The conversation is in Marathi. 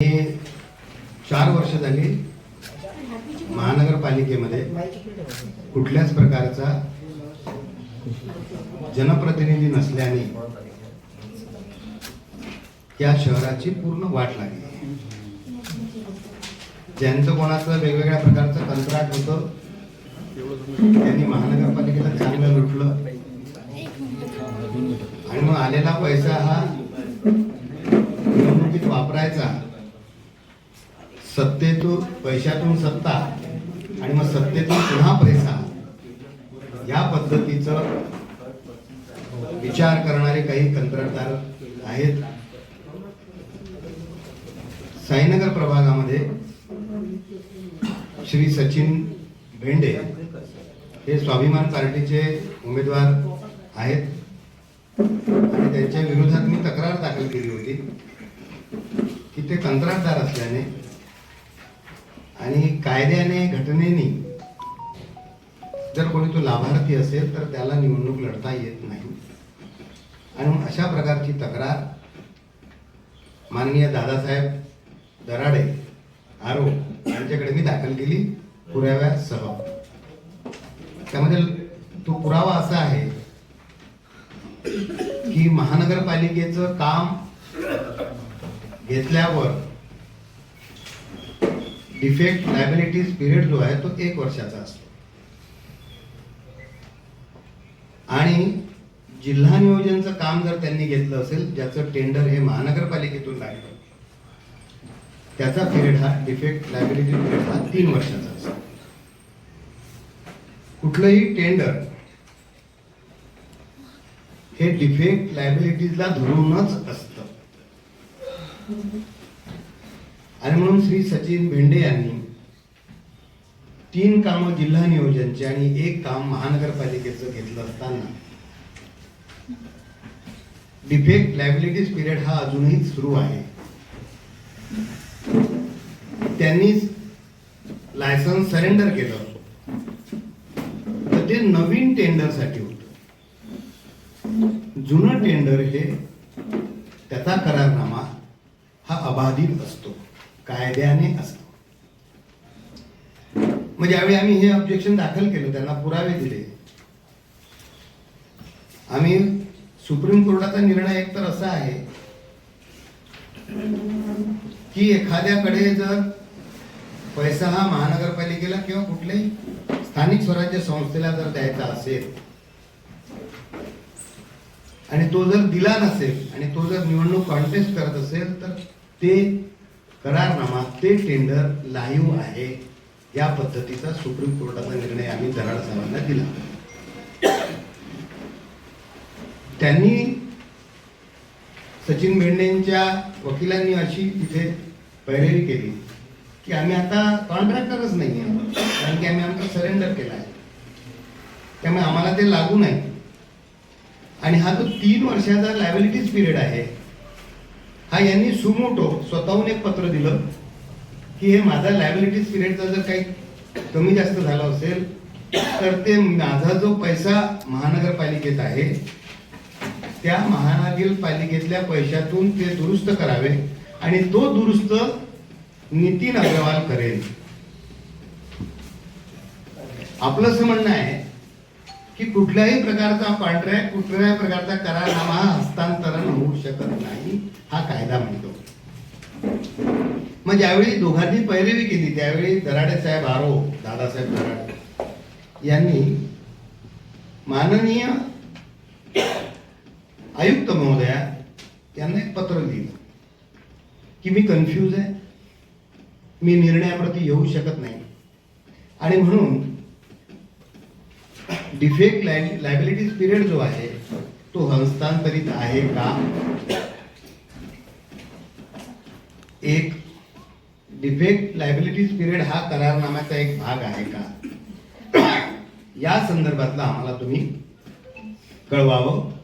हे चार वर्ष झाली महानगरपालिकेमध्ये कुठल्याच प्रकारचा जनप्रतिनिधी नसल्याने या शहराची पूर्ण वाट लागली. ज्यांचं कोणाचं वेगवेगळ्या प्रकारचं कंत्राट होतं त्यांनी महानगरपालिकेला चांगलं लुटलं. आणि मग आलेला पैसा हा निवडणुकीत वापरायचा. सत्तेतून पैशातून सत्ता आणि मग सत्तेतून पुन्हा पैसा या पद्धतीचं विचार करणारे काही कंत्राटदार आहेत. साईनगर प्रभागामध्ये श्री सचिन भेंडे हे स्वाभिमान पार्टीचे उमेदवार आहेत. आणि त्यांच्या विरोधात मी तक्रार दाखल केली होती की ते कंत्राटदार असल्याने आणि कायद्याने घटनेने जर कोणी तो लाभार्थी असेल तर त्याला निवडणूक लढता येत नाही. आणि अशा प्रकारची तक्रार माननीय दादासाहेब दराडे आरो यांच्याकडे मी दाखल केली पुराव्यासह त्यामध्ये तो पुरावा असा आहे की महानगरपालिकेचं काम घेतल्यावर डिफेक्ट लायबिलिटीज पिरियड जो आहे तो एक वर्षाचा असतो. आणि जिल्हा नियोजनचं काम जर त्यांनी घेतलं असेल ज्याचं टेंडर हे महानगरपालिकेतून लागलं त्याचा पिरियड हा डिफेक्ट लायबिलिटी पिरियड हा तीन वर्षाचा असतो. कुठलंही टेंडर हे डिफेक्ट लायबिलिटीजला धरूनच असतं. आणि म्हणून श्री सचिन भेंडे यांनी तीन कामं जिल्हा नियोजनचे आणि एक काम महानगरपालिकेचं घेतलं असताना. डिफेक्ट लायबिलिटीज पिरियड हा अजूनही सुरू आहे. त्यांनी लायसन्स सरेंडर केलं. तर ते नवीन टेंडरसाठी होतं. जुनं टेंडर हे त्याचा करारनामा हा अबाधित असतो. कायद्याने असतो. म्हणजे मग ज्यावेळी आम्ही हे ऑब्जेक्शन दाखल केलं त्यांना पुरावे दिले. आम्ही सुप्रीम कोर्टाचा निर्णय एक तर असा आहे की एखाद्याकडे जर पैसा हा महानगरपालिकेला किंवा कुठल्याही स्थानिक स्वराज्य संस्थेला जर द्यायचा असेल आणि तो जर दिला नसेल आणि तो जर निवडणूक कॉन्टेस्ट करत असेल तर ते करारनामा ते टेंडर लाईव्ह आहे. या पद्धतीचा सुप्रीम कोर्टाचा निर्णय आम्ही दराड साहेबांना दिला. त्यांनी सचिन मेंढेंच्या वकिलांनी अशी तिथे पैरवी केली की आम्ही आता कॉन्ट्रॅक्टरच नाही आहोत कारण की आम्ही आमचा सरेंडर केला आहे. त्यामुळे आम्हाला ते लागू नाही. आणि हा जो तीन वर्षाचा लायबिलिटीज पिरियड आहे हा यांनी सुमोटो स्वतःहून एक पत्र दिलं की हे माझा लायबिलिटीज पिरियडचा जर काही कमी जास्त झाला असेल तर ते माझा जो पैसा महानगरपालिकेत आहे त्या महानगरपालिकेतल्या पैशातून ते दुरुस्त करावे आणि तो दुरुस्त नितीन अग्रवाल करेल. आपलं असं म्हणणं आहे की कुठल्याही प्रकारचा कॉन्ट्रॅक्ट कुठल्याही प्रकारचा करारनामा हस्तांतरण शकत नाही हा कायदा म्हणतो. मग ज्यावेळी दोघांनी पैरवी केली त्यावेळी दराडे साहेब आरो दादासाहेब दराडे यांनी माननीय आयुक्त महोदया यांना एक पत्र लिहिलं की मी कन्फ्यूज आहे. मी निर्णयाप्रती येऊ शकत नाही. आणि म्हणून डिफेक्ट लायबिलिटीज पिरियड जो आहे तो हस्तांतरित आहे का? एक डिफेक्ट लायबिलिटीज पिरियड हा करारनाम्याचा एक भाग आहे का? या संदर्भातला आम्हाला तुम्ही कळवावं.